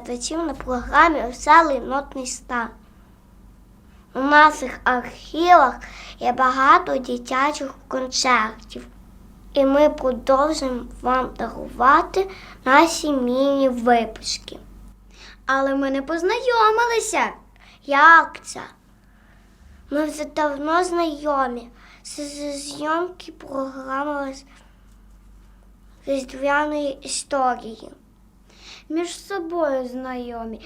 глядачів на програмі Веселий нотний стан. У наших архівах є багато дитячих концертів, і ми продовжуємо вам дарувати наші міні-випуски. Але ми не познайомилися. Як це? Ми вже давно знайомі з з зйомки програми різдвяної історії. Між собою знайомі,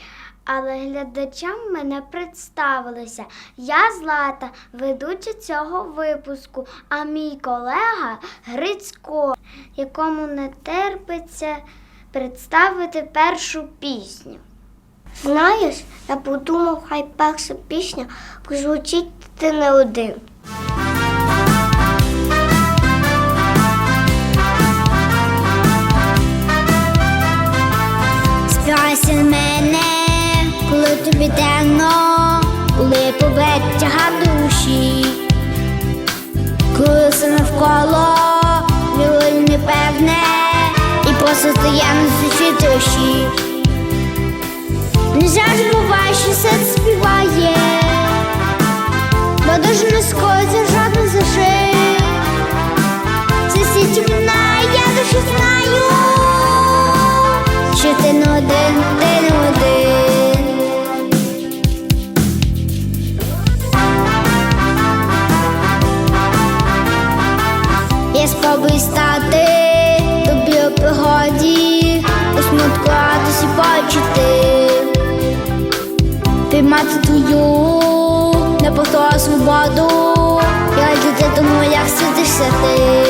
але глядачам ми не представилися. Я Злата, ведуча цього випуску, а мій колега Грицько, якому не терпиться представити першу пісню. Знаєш, я подумав, хай перша пісня прозвучить ти не один. Співайся мене, коли тобі темно, коли повить тяга душі, коли все навколо біло непевне, і просто стає на суші душі. Не жаль буває, що серце співає, свободу, я діти тому, як світишся ти.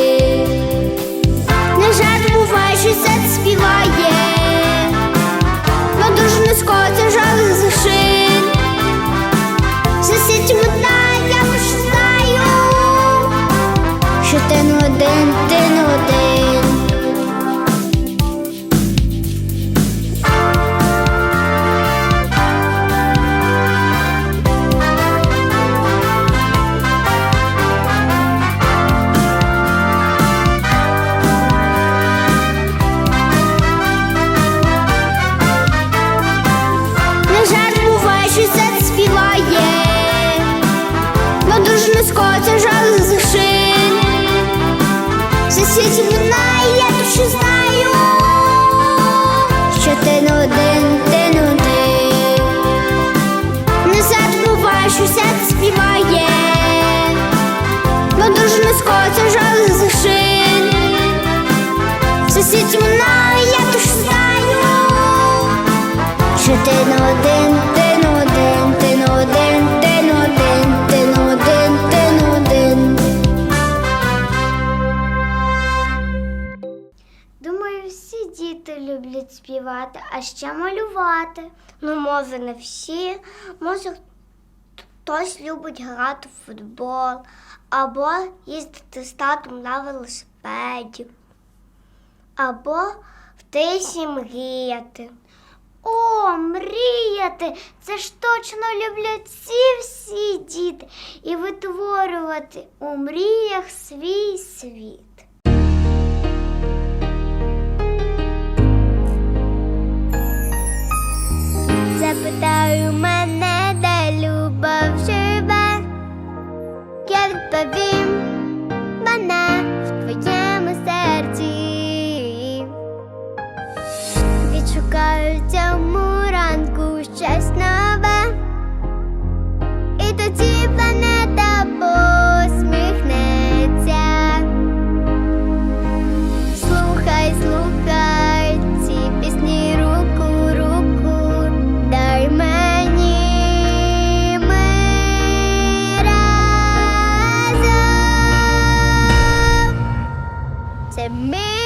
Жаль за шин. Сусідь минає, я точно знаю. Що ти не один, ти не один, ти не один, ти не один, ти не один, ти не один. Думаю, всі діти люблять співати, а ще малювати. Ну, може, не всі, може, хтось любить грати в футбол або їздити з татом на велосипеді, або в мріяти. О, мріяти! Це ж точно люблять всі всі діти і витворювати у мріях свій світ. Запитаю мене, Я Це мій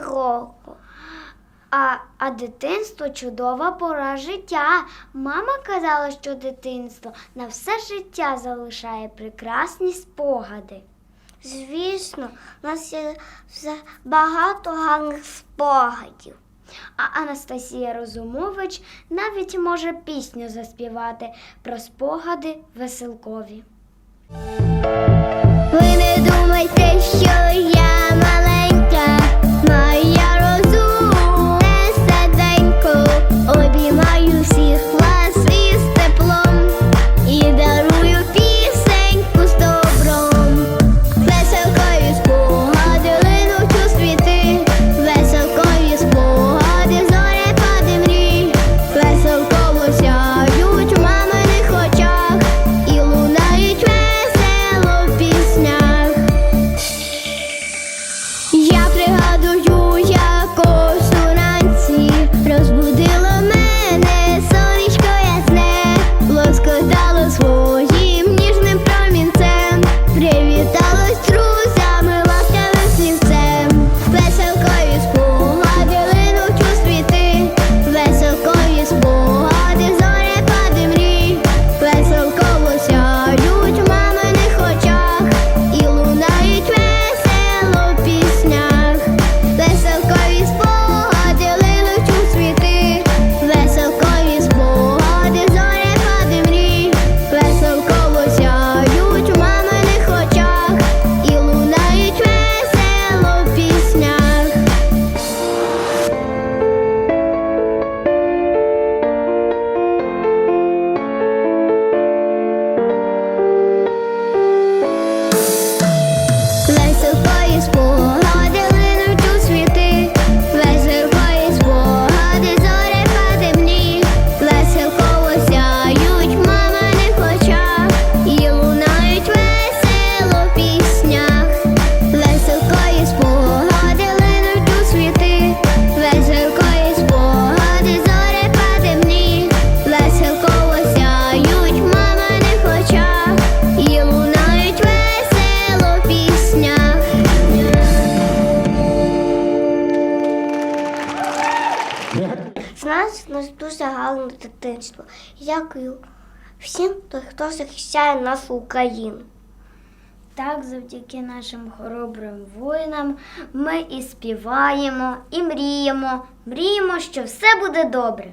року. А а дитинство чудова пора життя. Мама казала, що дитинство на все життя залишає прекрасні спогади. Звісно, у нас є все багато гарних спогадів. А Анастасія Розумович навіть може пісню заспівати про спогади веселкові. Ви не думайте, що я мала. нас дуже гарне дитинство. Дякую всім, хто захищає нашу Україну. Так, завдяки нашим хоробрим воїнам ми і співаємо, і мріємо. Мріємо, що все буде добре.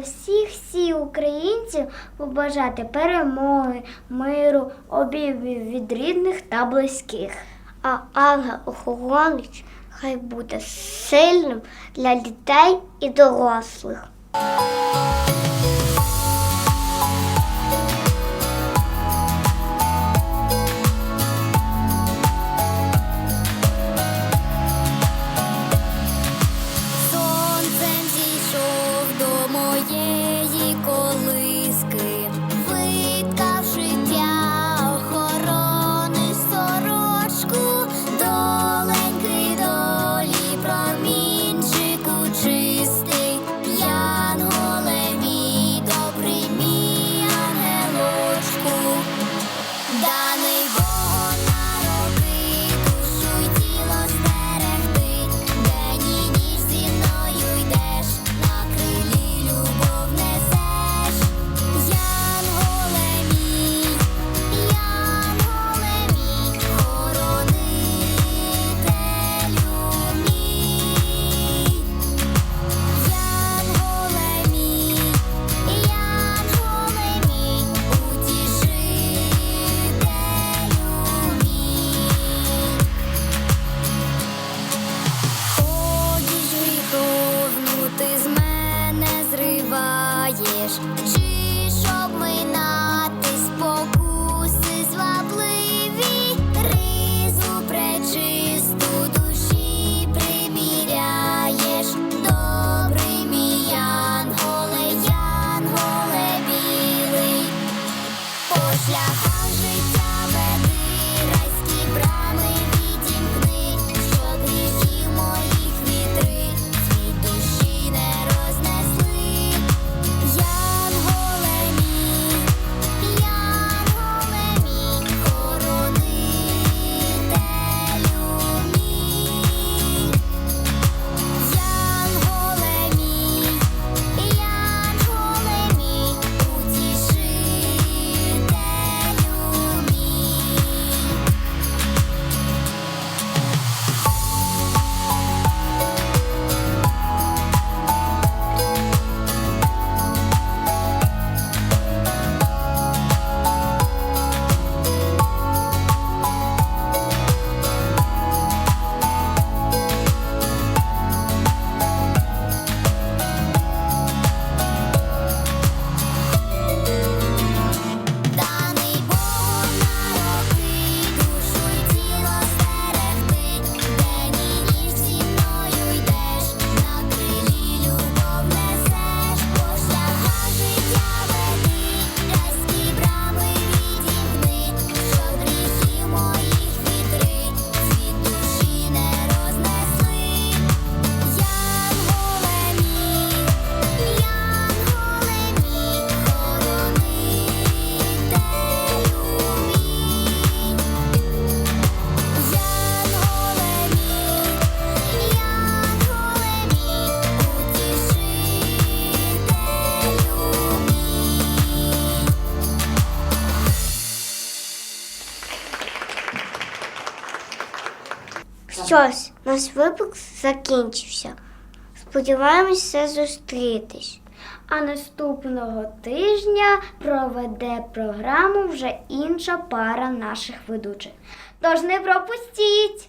всіх всіх українців побажати перемоги, миру, обіймів від рідних та близьких. А Ангел Охоронич хай буде сильним для дітей і дорослих. щось, наш випуск закінчився. Сподіваємося зустрітись. А наступного тижня проведе програму вже інша пара наших ведучих. Тож не пропустіть!